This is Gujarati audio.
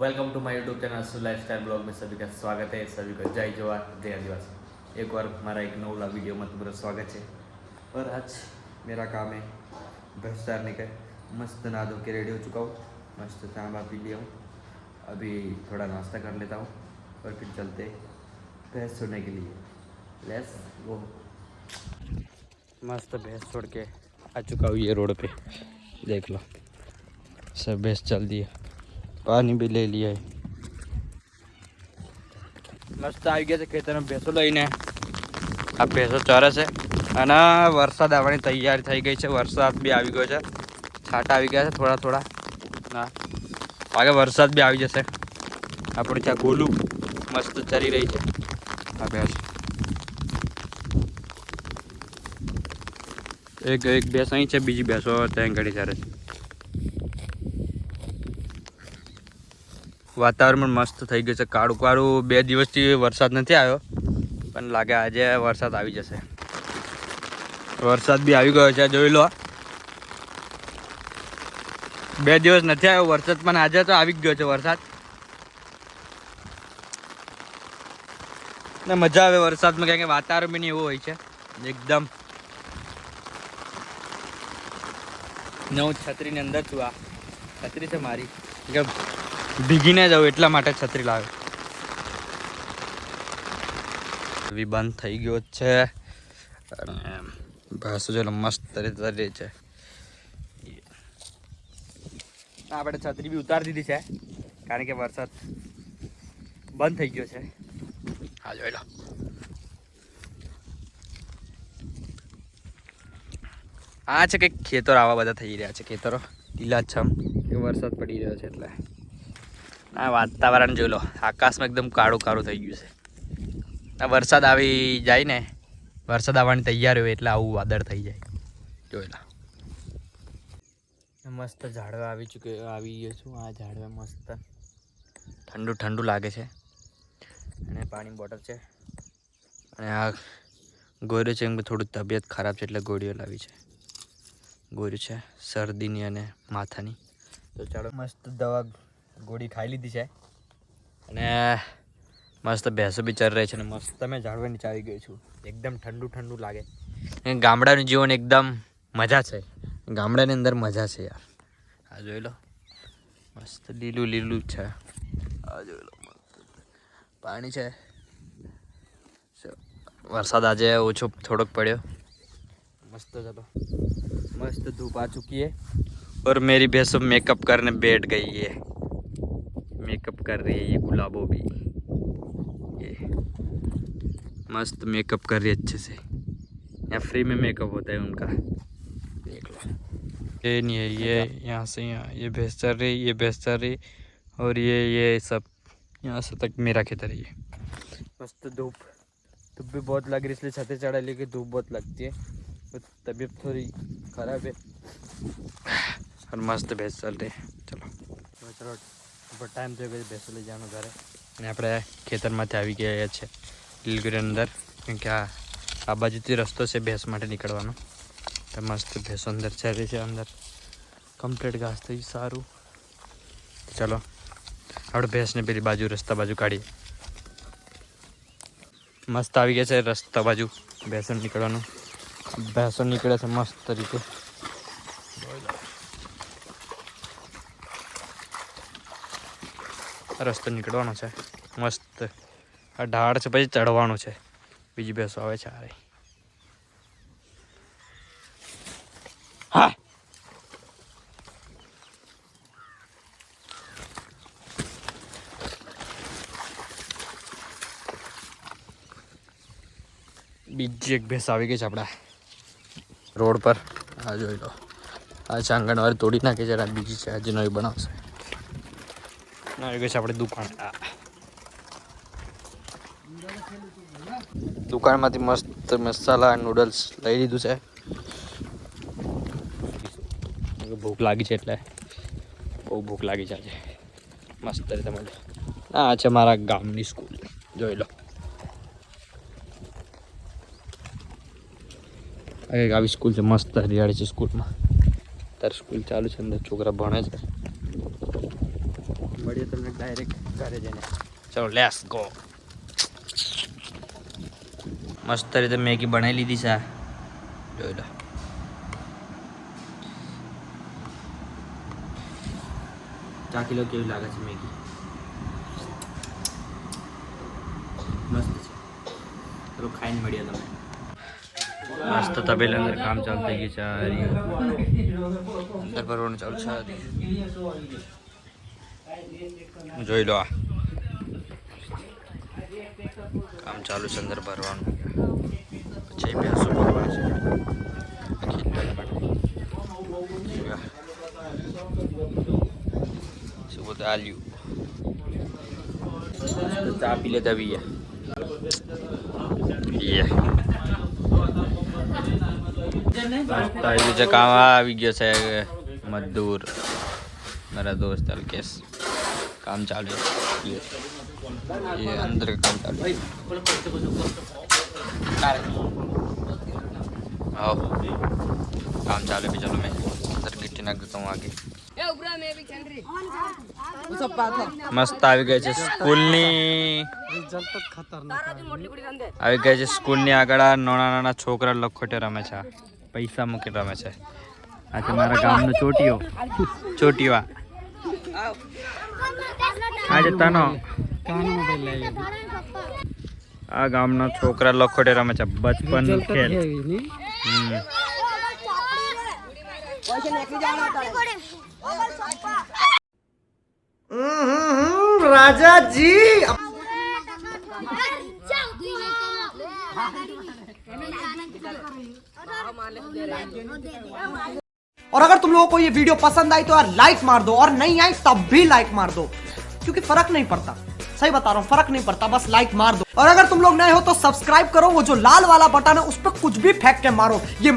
Welcome to my YouTube channel सु लाइफस्टाइल ब्लॉग में सभी का स्वागत है, सभी को जय जवाहर जय आदिवासी। एक बार हमारा एक नौला वीडियो में तुम्हारा स्वागत है। और आज मेरा काम है भैंस चारने का मस्त नहा धो के रेडी हो चुका हूँ, मस्त चाय बा पी लिया हूँ। अभी थोड़ा नाश्ता कर लेता हूँ और फिर चलते भैंस छोड़ने के लिए। लेट्स वो मस्त भैंस छोड़ के आ चुका हूँ ये रोड पे। देख लो, सब भैंस चल दिया। પાણી બી લઈ લઈએ. મસ્ત આવી ગયા છે ખેતરમાં ભેંસો લઈને. આ ભેંસો ચરે છે અને વરસાદ આવવાની તૈયારી થઈ ગઈ છે. વરસાદ બી આવી ગયો છે. છાંટા આવી ગયા છે થોડા થોડા. ના. આગળ વરસાદ બી આવી જશે. આપણે ત્યાં ગોલું મસ્ત ચરી રહી છે. આ ભેંસ. એક એક ભેંસ અહીં છે, બીજી ભેંસો ત્યાં ઘડી ચરે છે. વાતાવરણ મસ્ત થઈ ગયું છે. કાળું કાળું બે દિવસથી વરસાદ નથી આવ્યો, પણ લાગે આજે વરસાદ આવી જશે. વરસાદ બી આવી ગયો છે, જોઈ લો. બે દિવસ નથી આવ્યો વરસાદ, પણ આજે તો આવી ગયો છે વરસાદ. ને મજા આવે વરસાદમાં, કારણ કે વાતાવરણ બી એવું હોય છે. એકદમ. ને હું છત્રીની અંદર છું આ. છત્રી છે મારી. કે ભીગી ના જાઉં એટલા માટે છત્રી લાવ્યો. બંધ થઈ ગયો છે. અને ભેંસો જો મસ્ત તરી તરી છે. આપણે છત્રી બી ઉતારી દીધી છે કારણ કે વરસાદ બંધ થઈ ગયો છે. હા જોઈ લો. આ છે કે ખેતરો આવા બધા થઈ રહ્યા છે ખેતરો. લીલાછમ વરસાદ પડી રહ્યો છે એટલે. આ વાતાવરણ જોઈ લો. આકાશમાં એકદમ કાળું કાળું થઈ ગયું છે. આ વરસાદ આવી જાય ને વરસાદ આવવાની તૈયારી હોય એટલે આવું વાદળ થઈ જાય. જોઈ લો. મસ્ત ઝાડવા આવી ચૂક્યો આવી ગયો છું. આ ઝાડવા મસ્ત. ઠંડુ ઠંડુ લાગે છે. અને પાણી બોટલ છે. અને આ ગોળ્યો છે એમ થોડું તબિયત ખરાબ છે એટલે ગોળીઓ લાવી છે. ગોળ્યું છે શરદીની અને માથાની. તો ચાલો મસ્ત દવા ગોળી ખાઈ લીધી છે અને મસ્ત ભેંસો બી ચર રહી છે અને મસ્ત મેં ઝાડવા નીચે આવી ગયો છું એકદમ ઠંડુ ઠંડુ લાગે અને ગામડાનું જીવન એકદમ મજા છે ગામડાની અંદર મજા છે યાર આ જોઈ લો મસ્ત લીલું લીલું છે આ જોઈ લો પાણી છે વરસાદ આજે ઓછો થોડોક પડ્યો મસ્ત ચલો मस्त धूप आ चुकी है और मेरी भैंसो मेकअप करने बैठ गई है मेकअप कर रही है ये गुलाबो भी। ये मस्त मेकअप कर रही है अच्छे से। यहाँ फ्री में मेकअप होता है उनका। देख लो। ये नहीं है ये यहाँ से यहाँ ये बेहतर रही ये बेहतर रही और ये ये सब यहाँ से तक मेरा खेतर है ये? मस्त धूप। धूप भी बहुत लग रही है इसलिए छते चढ़ा लेके धूप बहुत लगती है। तो तबीयत थोड़ी ख़राब है। और मस्त भेज चल रही। है चलो चलो। ઉપર ટાઈમ થઈ ગયો ભેંસો લઈ જવાનું ઘરે. અને આપણે ખેતરમાંથી આવી ગયા છે લીલગીરી અંદર. કેમ કે આ આ બાજુથી રસ્તો છે ભેંસ માટે નીકળવાનો. તો મસ્ત ભેંસો અંદર ચાલી છે અંદર. કમ્પ્લીટ ઘાસ થઈ સારું. ચલો, આપણે ભેંસને પેલી બાજુ, રસ્તા બાજુ કાઢીએ. મસ્ત આવી ગયા છે રસ્તા બાજુ ભેંસો નીકળવાનું. ભેંસો નીકળે છે મસ્ત રીતે. રસ્તો નીકળવાનો છે. મસ્ત. આ ઢાળ છે, પછી ચડવાનું છે. બીજી ભેંસો આવે છે અરે હા. બીજી એક ભેંસ આવી ગઈ છે આપણા રોડ પર. આ જોઈ લો. આ છે આંગણવાડી તોડી નાખી છે બીજી છે આજે નવી બનાવશે. ના આવી ગઈ છે આપણી દુકાન. દુકાનમાંથી મસ્ત મસાલા નૂડલ્સ લઈ લીધું છે. ભૂખ લાગી છે એટલે. બહુ ભૂખ લાગી છે આજે. મસ્ત રીતે મળે આ છે મારા ગામની સ્કૂલ. જોઈ લો. એક આવી સ્કૂલ છે મસ્ત હરિયાળી છે સ્કૂલમાં. અત્યારે સ્કૂલ ચાલુ છે અંદર છોકરા ભણે છે. મળીએ તમને ડાયરેક્ટ ઘરે જઈને. ચલો લેસ ગો મસ્ત રીતે મેગી બનાવી લીધી છે. જોઈ લો. ચાખી લો કેવી લાગે છે મેગી? મસ્ત છે. ચલો ખાઈને મળીએ તમે. મસ્ત તબેલ અંદર કામ ચાલુ થઈ ગયું છે અંદર ભરવાનું ચાલુ છે જોઈ લો આ. કામ ચાલુ છે અંદર ભરવાનું. પછી ભેંસો ભરવા છે? શું બધું આલ્યું? ચા પી લેતા પીએ. આવી ગયો છે કામ આવી ગયો છે મજદૂર મારા દોસ્ત અલ્કેશ. काम चालू है ये ये अंदर का काम चालू है आओ काम चालू है भी चलो मैं अंदर गिट्टी नाख देता हूँ आगे મસ્ત આવી ગઈ છે સ્કૂલની આવી ગઈ છે સ્કૂલની આગળ આ નાના નાના છોકરા લખોટે રમે છે પૈસા મૂકી રમે છે આ છે મારા ગામનો ચોટીઓ ચોટીઓ આ આજે તનો. આ ગામના છોકરા લખોટે રમે છે. બચપન ખેલ. હમ. और अगर तुम लोगों को ये वीडियो पसंद आई तो यार लाइक मार दो, और नहीं आई तब भी लाइक मार दो। क्योंकि फ़र्क नहीं पड़ता। सही बता रहा हूँ, फ़र्क नहीं पड़ता, बस लाइक मार दो। और अगर तुम लोग नए हो तो सब्सक्राइब करो, वो जो लाल वाला बटन है, उस पर कुछ भी फेंक के मारो। ये